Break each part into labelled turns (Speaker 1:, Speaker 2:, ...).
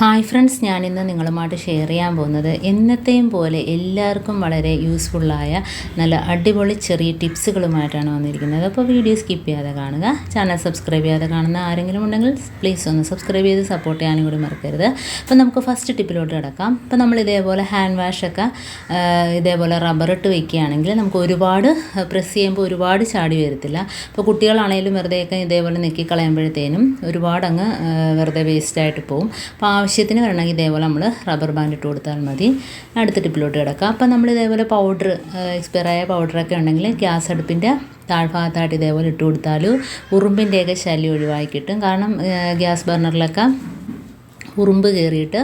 Speaker 1: Hi friends ഞാനിന്ന് നിങ്ങളുമായിട്ട് share ചെയ്യാൻ പോകുന്നത് എന്നത്തെയും പോലെ എല്ലാവർക്കും വളരെ യൂസ്ഫുള്ളായ നല്ല അടിപൊളി ചെറിയ ടിപ്സുകളുമായിട്ടാണ് വന്നിരിക്കുന്നത്. അപ്പോൾ വീഡിയോ സ്കിപ്പ് ചെയ്യാതെ കാണുക. ചാനൽ സബ്സ്ക്രൈബ് ചെയ്യാതെ കാണുന്ന ആരെങ്കിലും ഉണ്ടെങ്കിൽ പ്ലീസ് ഒന്ന് സബ്സ്ക്രൈബ് ചെയ്ത് സപ്പോർട്ട് ചെയ്യാനും കൂടി മറക്കരുത്. അപ്പോൾ നമുക്ക് ഫസ്റ്റ് ടിപ്പിലോട്ട് കിടക്കാം. അപ്പോൾ നമ്മൾ ഇതേപോലെ ഹാൻഡ് വാഷൊക്കെ ഇതേപോലെ റബ്ബർ ഇട്ട് വെക്കുകയാണെങ്കിൽ നമുക്ക് ഒരുപാട് പ്രസ് ചെയ്യുമ്പോൾ ഒരുപാട് ചാടി വരത്തില്ല. അപ്പോൾ കുട്ടികളാണെങ്കിലും വെറുതെയൊക്കെ ഇതേപോലെ നെക്കി കളയുമ്പോഴത്തേനും ഒരുപാട് അങ്ങ് വെറുതെ വേസ്റ്റായിട്ട് പോകും അപ്പോൾ ആവശ്യത്തിന് വരണമെങ്കിൽ ഇതേപോലെ നമ്മൾ റബ്ബർ ബാൻഡ് ഇട്ട് കൊടുത്താൽ മതി. അടുത്ത ടിപ്പിലോട്ട് കിടക്കാം. അപ്പം നമ്മൾ ഇതേപോലെ പൗഡർ എക്സ്പയറായ പൗഡറൊക്കെ ഉണ്ടെങ്കിൽ ഗ്യാസ് അടുപ്പിന്റെ താഴ്ഭാഗത്തായിട്ട് ഇതേപോലെ ഇട്ട് കൊടുത്താൽ ഉറുമ്പിന്റെയൊക്കെ ശല്യം ഒഴിവാക്കി കിട്ടും കാരണം ഗ്യാസ് ബർണറിലൊക്കെ ഉറുമ്പ് കയറിയിട്ട്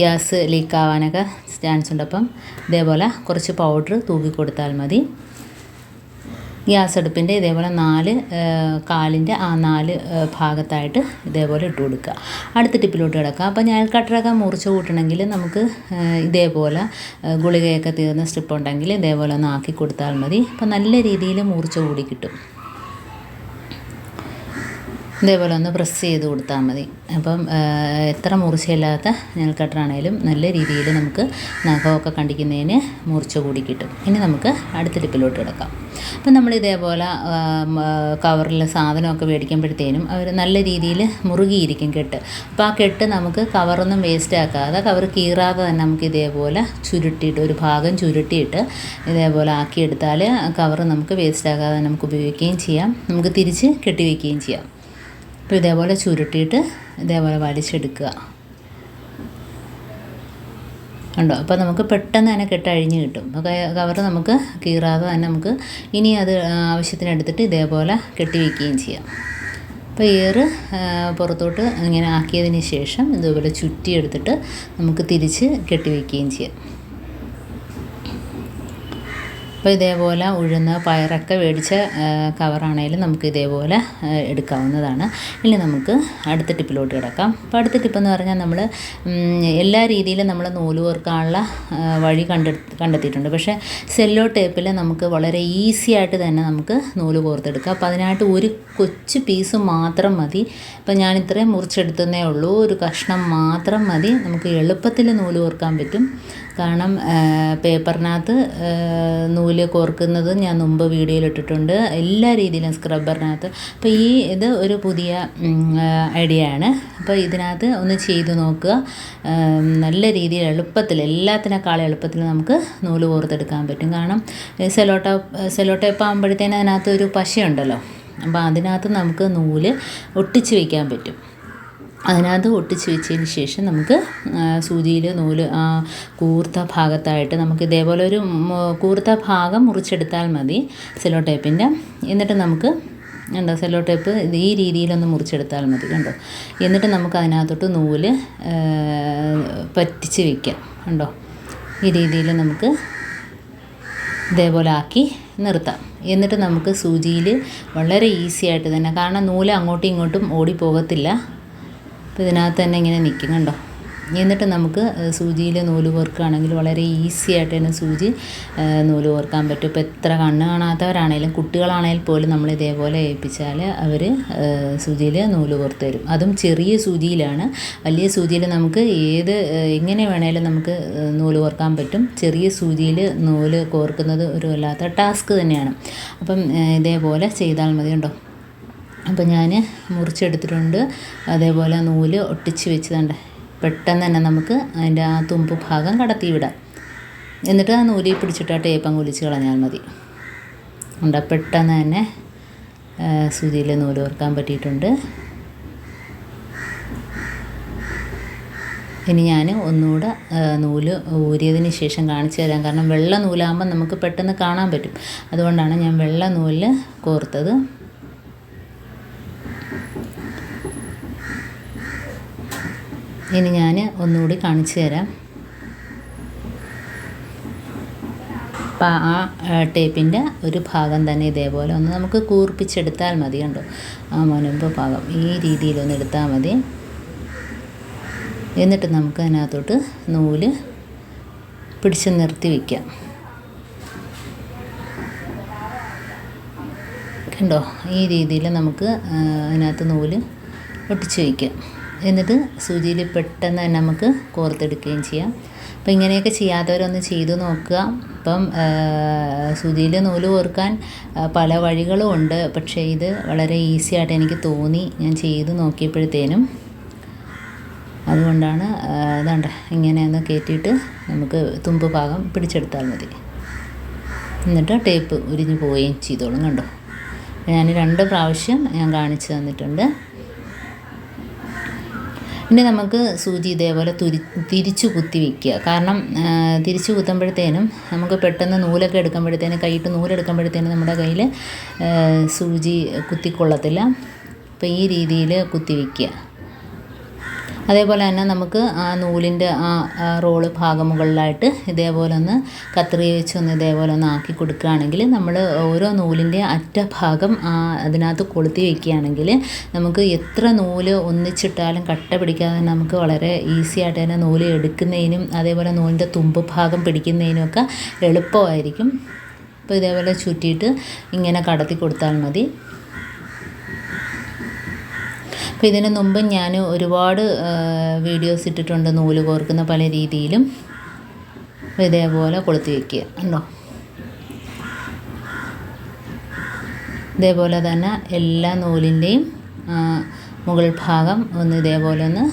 Speaker 1: ഗ്യാസ് ലീക്കാവാനൊക്കെ ചാൻസ് ഉണ്ട്. അപ്പം ഇതേപോലെ കുറച്ച് പൗഡർ തൂക്കി കൊടുത്താൽ മതി. ഗ്യാസ് അടുപ്പിന്റെ ഇതേപോലെ നാല് കാലിന്റെ ആ നാല് ഭാഗത്തായിട്ട് ഇതേപോലെ ഇട്ട് കൊടുക്കുക. അടുത്ത ടിപ്പിലോട്ട് കിടക്കുക അപ്പോൾ ഞാൻ കട്ടറൊക്കെ മുറിച്ച് കൂട്ടണമെങ്കിൽ നമുക്ക് ഇതേപോലെ ഗുളികയൊക്കെ തീർന്ന സ്ട്രിപ്പ് ഉണ്ടെങ്കിൽ ഇതേപോലെ ഒന്ന് ആക്കി കൊടുത്താൽ മതി. അപ്പോൾ നല്ല രീതിയിൽ മുറിച്ച് കൂടി കിട്ടും. ഇതേപോലെ ഒന്ന് പ്രസ് ചെയ്ത് കൊടുത്താൽ മതി. അപ്പം എത്ര മൂർച്ചയില്ലാത്ത നെൽക്കട്ടറാണേലും നല്ല രീതിയിൽ നമുക്ക് നഖമൊക്കെ കണ്ടിക്കുന്നതിന് മൂർച്ച കൂടി കിട്ടും. ഇനി നമുക്ക് അടുത്ത ടിപ്പിലോട്ട് കിടക്കാം. അപ്പം നമ്മൾ ഇതേപോലെ കവറിൽ സാധനമൊക്കെ മേടിക്കുമ്പോഴത്തേനും അവർ നല്ല രീതിയിൽ മുറുകിയിരിക്കും കെട്ട്. അപ്പോൾ ആ കെട്ട് നമുക്ക് കവറൊന്നും വേസ്റ്റ് ആക്കാതെ കവർ കീറാതെ തന്നെ നമുക്ക് ഇതേപോലെ ചുരുട്ടിയിട്ട് ഒരു ഭാഗം ചുരുട്ടിയിട്ട് ഇതേപോലെ ആക്കിയെടുത്താൽ കവർ നമുക്ക് വേസ്റ്റ് ആക്കാതെ നമുക്ക് ഉപയോഗിക്കുകയും ചെയ്യാം. നമുക്ക് തിരിച്ച് കെട്ടിവെക്കുകയും ചെയ്യാം. അപ്പോൾ ഇതേപോലെ ചുരുട്ടിയിട്ട് ഇതേപോലെ വലിച്ചെടുക്കുക. ഉണ്ടോ അപ്പോൾ നമുക്ക് പെട്ടെന്ന് തന്നെ കെട്ടഴിഞ്ഞ് കിട്ടും. കവർ നമുക്ക് കീറാതെ തന്നെ നമുക്ക് ഇനി അത് ആവശ്യത്തിന് എടുത്തിട്ട് ഇതേപോലെ കെട്ടി വയ്ക്കുകയും ചെയ്യാം. അപ്പോൾ ഏറ് പുറത്തോട്ട് ഇങ്ങനെ ആക്കിയതിന് ശേഷം ഇതുപോലെ ചുറ്റി എടുത്തിട്ട് നമുക്ക് തിരിച്ച് കെട്ടി വയ്ക്കുകയും ചെയ്യാം. അപ്പോൾ ഇതേപോലെ ഉഴുന്ന് പയറൊക്കെ മേടിച്ച കവറാണെങ്കിലും നമുക്ക് ഇതേപോലെ എടുക്കാവുന്നതാണ്. ഇനി നമുക്ക് അടുത്ത ടിപ്പിലോട്ട് കിടക്കാം. അപ്പോൾ അടുത്ത ടിപ്പെന്ന് പറഞ്ഞാൽ നമ്മൾ എല്ലാ രീതിയിലും നമ്മൾ നൂൽ കോർക്കാനുള്ള വഴി കണ്ടെ കണ്ടെത്തിയിട്ടുണ്ട്. പക്ഷേ സെല്ലോ ടേപ്പിൽ നമുക്ക് വളരെ ഈസി ആയിട്ട് തന്നെ നമുക്ക് നൂൽ കോർത്തെടുക്കാം. അപ്പോൾ അതിനായിട്ട് ഒരു കൊച്ചു പീസ് മാത്രം മതി. അപ്പോൾ ഞാൻ ഇത്രയും മുറിച്ചെടുത്തതേ ഉള്ളൂ. ഒരു കഷ്ണം മാത്രം മതി. നമുക്ക് എളുപ്പത്തിൽ നൂൽ കോർക്കാൻ പറ്റും. കാരണം പേപ്പറിനകത്ത് നൂൽ കോർക്കുന്നത് ഞാൻ മുമ്പ് വീഡിയോയിൽ ഇട്ടിട്ടുണ്ട്. എല്ലാ രീതിയിലും സ്ക്രബ്ബറിനകത്ത് അപ്പോൾ ഈ ഇത് ഒരു പുതിയ ഐഡിയ ആണ്. അപ്പോൾ ഇതിനകത്ത് ഒന്ന് ചെയ്ത് നോക്കുക. നല്ല രീതിയിൽ എളുപ്പത്തിൽ എല്ലാത്തിനേക്കാളും എളുപ്പത്തിൽ നമുക്ക് നൂൽ കോർത്തെടുക്കാൻ പറ്റും. കാരണം സെലോട്ട സെലോട്ടേപ്പ് ആകുമ്പോഴത്തേനും അതിനകത്ത് ഒരു പശയുണ്ടല്ലോ. അപ്പോൾ അതിനകത്ത് നമുക്ക് നൂൽ ഒട്ടിച്ച് വയ്ക്കാൻ പറ്റും. അതിനകത്ത് ഒട്ടിച്ച് വെച്ചതിന് ശേഷം നമുക്ക് സൂചിയിൽ നൂൽ കൂർത്ത ഭാഗത്തായിട്ട് നമുക്ക് ഇതേപോലെ ഒരു കൂർത്ത ഭാഗം മുറിച്ചെടുത്താൽ മതി സെലോ ടേപ്പിന്റെ എന്നിട്ട് നമുക്ക് എന്താ സെല്ലോ ടേപ്പ് ഈ രീതിയിലൊന്ന് മുറിച്ചെടുത്താൽ മതി കണ്ടോ? എന്നിട്ട് നമുക്ക് അതിനകത്തോട്ട് നൂൽ പറ്റിച്ച് വയ്ക്കാം കണ്ടോ? ഈ രീതിയിൽ നമുക്ക് ഇതേപോലെ ആക്കി നിർത്താം. എന്നിട്ട് നമുക്ക് സൂചിയിൽ വളരെ ഈസി ആയിട്ട് തന്നെ കാരണം നൂൽ അങ്ങോട്ടും ഇങ്ങോട്ടും ഓടി പോകത്തില്ല അപ്പോൾ ഇതിനകത്ത് തന്നെ ഇങ്ങനെ നിൽക്കും കണ്ടോ? എന്നിട്ട് നമുക്ക് സൂചിയിൽ നൂൽ കോർക്കുകയാണെങ്കിൽ വളരെ ഈസി ആയിട്ട് തന്നെ സൂചി നൂൽ കോർക്കാൻ പറ്റും. ഇപ്പോൾ എത്ര കണ്ണ് കാണാത്തവരാണെങ്കിലും കുട്ടികളാണെങ്കിൽ പോലും നമ്മൾ ഇതേപോലെ ഏൽപ്പിച്ചാൽ അവർ സൂചിയിൽ നൂൽ കോർത്ത് തരും. അതും ചെറിയ സൂചിയിലാണ്. വലിയ സൂചിയിൽ നമുക്ക് ഏത് എങ്ങനെ വേണേലും നമുക്ക് നൂൽ കോർക്കാൻ പറ്റും. ചെറിയ സൂചിയിൽ നൂൽ കോർക്കുന്നത് ഒരു വല്ലാത്ത ടാസ്ക് തന്നെയാണ്. അപ്പം ഇതേപോലെ ചെയ്താൽ മതി കേട്ടോ അപ്പോൾ ഞാൻ മുറിച്ചെടുത്തിട്ടുണ്ട്. അതേപോലെ നൂൽ ഒട്ടിച്ച് വെച്ചതുണ്ട്. പെട്ടെന്ന് തന്നെ നമുക്ക് അതിന്റെ ആ തുമ്പ് ഭാഗം കടത്തി വിടാം എന്നിട്ട് ആ നൂലിൽ പിടിച്ചിട്ട് ആ ടേപ്പം കുലിച്ച് കളഞ്ഞാൽ മതി. ഉണ്ട് പെട്ടെന്ന് തന്നെ സൂചിയിൽ നൂൽ ഓർക്കാൻ പറ്റിയിട്ടുണ്ട്. ഇനി ഞാൻ ഒന്നുകൂടെ നൂൽ ഊരിയതിന് ശേഷം കാണിച്ചു തരാം. കാരണം വെള്ള നൂലാകുമ്പോൾ നമുക്ക് പെട്ടെന്ന് കാണാൻ പറ്റും. അതുകൊണ്ടാണ് ഞാൻ വെള്ള നൂലിൽ കോർത്തത്. ഇനി ഞാൻ ഒന്നുകൂടി കാണിച്ചു തരാം. അപ്പം ആ ടേപ്പിന്റെ ഒരു ഭാഗം തന്നെ ഇതേപോലെ ഒന്ന് നമുക്ക് കൂർപ്പിച്ചെടുത്താൽ മതി കണ്ടോ? ആ മുനമ്പ് ഭാഗം ഈ രീതിയിലൊന്ന് എടുത്താൽ മതി. എന്നിട്ട് നമുക്ക് അതിനകത്തോട്ട് നൂൽ പിടിച്ച് നിർത്തി വയ്ക്കാം കണ്ടോ? ഈ രീതിയിൽ നമുക്ക് അതിനകത്ത് നൂൽ ഒട്ടിച്ച് വയ്ക്കാം എന്നിട്ട് സൂചിയിൽ പെട്ടെന്ന് തന്നെ നമുക്ക് കോർത്തെടുക്കുകയും ചെയ്യാം. അപ്പോൾ ഇങ്ങനെയൊക്കെ ചെയ്യാത്തവരൊന്ന് ചെയ്തു നോക്കുക. അപ്പം സൂചിയിൽ നൂൽ കോർക്കാൻ പല വഴികളും ഉണ്ട്. പക്ഷേ ഇത് വളരെ ഈസി ആയിട്ട് എനിക്ക് തോന്നി. ഞാൻ ചെയ്തു നോക്കിയപ്പോഴത്തേനും അതുകൊണ്ടാണ് ഇതാണ്ട് ഇങ്ങനെ ഒന്ന് കയറ്റിയിട്ട് നമുക്ക് തുമ്പ് ഭാഗം പിടിച്ചെടുത്താൽ മതി. എന്നിട്ട് ടേപ്പ് ഉരിഞ്ഞ് പോവുകയും ചെയ്തോളും കണ്ടോ? ഞാൻ രണ്ട് പ്രാവശ്യം ഞാൻ കാണിച്ചു തന്നിട്ടുണ്ട്. ഇനി നമുക്ക് സൂചി ഇതേപോലെ തുരി തിരിച്ചു കുത്തി വയ്ക്കുക കാരണം തിരിച്ചു കുത്തുമ്പോഴത്തേനും നമുക്ക് പെട്ടെന്ന് നൂലൊക്കെ എടുക്കുമ്പോഴത്തേനും കൈയിട്ട് നൂലെടുക്കുമ്പോഴത്തേനും നമ്മുടെ കയ്യിൽ സൂചി കുത്തിക്കൊള്ളത്തില്ല. അപ്പോൾ ഈ രീതിയിൽ കുത്തി വയ്ക്കുക അതേപോലെ തന്നെ നമുക്ക് ആ നൂലിന്റെ ആ റോൾ ഭാഗം മുകളിലായിട്ട് ഇതേപോലെ ഒന്ന് കത്രിക വെച്ചൊന്ന് ഇതേപോലെ ഒന്ന് ആക്കി കൊടുക്കുകയാണെങ്കിൽ നമ്മൾ ഓരോ നൂലിന്റെ അറ്റഭാഗം അതിനകത്ത് കൊളുത്തി വയ്ക്കുകയാണെങ്കിൽ നമുക്ക് എത്ര നൂൽ ഒന്നിച്ചിട്ടാലും കട്ട പിടിക്കാതെ നമുക്ക് വളരെ ഈസി ആയിട്ട് തന്നെ നൂൽ എടുക്കുന്നതിനും അതേപോലെ നൂലിന്റെ തുമ്പ് ഭാഗം പിടിക്കുന്നതിനും ഒക്കെ എളുപ്പമായിരിക്കും. അപ്പോൾ ഇതേപോലെ ചുറ്റിയിട്ട് ഇങ്ങനെ കടത്തി കൊടുത്താൽ മതി. അപ്പോൾ ഇതിന് മുമ്പ് ഞാൻ ഒരുപാട് വീഡിയോസ് ഇട്ടിട്ടുണ്ട് നൂൽ കോർക്കുന്ന പല രീതിയിലും. ഇതേപോലെ കൊളുത്തി വയ്ക്കുക ഉണ്ടോ ഇതേപോലെ തന്നെ എല്ലാ നൂലിന്റെയും മുകൾ ഭാഗം ഒന്ന് ഇതേപോലെ ഒന്ന്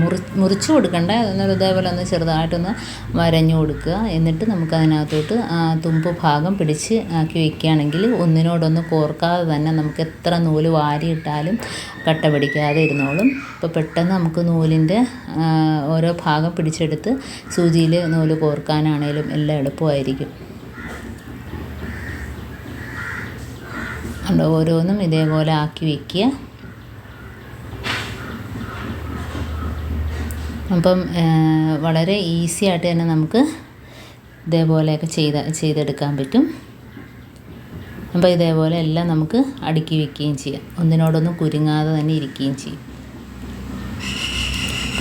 Speaker 1: മുറി മുറിച്ച് കൊടുക്കണ്ട. എന്നൊരു ഇതേപോലെ ഒന്ന് ചെറുതായിട്ടൊന്ന് വരഞ്ഞു കൊടുക്കുക. എന്നിട്ട് നമുക്ക് അതിനകത്തോട്ട് ആ തുമ്പ് ഭാഗം പിടിച്ച് ആക്കി വയ്ക്കുകയാണെങ്കിൽ ഒന്നിനോടൊന്ന് കോർക്കാതെ തന്നെ നമുക്ക് എത്ര നൂൽ വാരിയിട്ടാലും കട്ട പിടിക്കാതെ ഇരുന്നോളും. അപ്പോൾ പെട്ടെന്ന് നമുക്ക് നൂലിന്റെ ഓരോ ഭാഗം പിടിച്ചെടുത്ത് സൂചിയിൽ നൂൽ കോർക്കാനാണേലും എല്ലാം എളുപ്പമായിരിക്കും. ഓരോന്നും ഇതേപോലെ ആക്കി വയ്ക്കുക അപ്പം വളരെ ഈസി ആയിട്ട് തന്നെ നമുക്ക് ഇതേപോലെയൊക്കെ ചെയ്ത ചെയ്തെടുക്കാൻ പറ്റും. അപ്പോൾ ഇതേപോലെ എല്ലാം നമുക്ക് അടുക്കി വയ്ക്കുകയും ചെയ്യാം. ഒന്നിനോടൊന്നും കുരുങ്ങാതെ തന്നെ ഇരിക്കുകയും ചെയ്യും.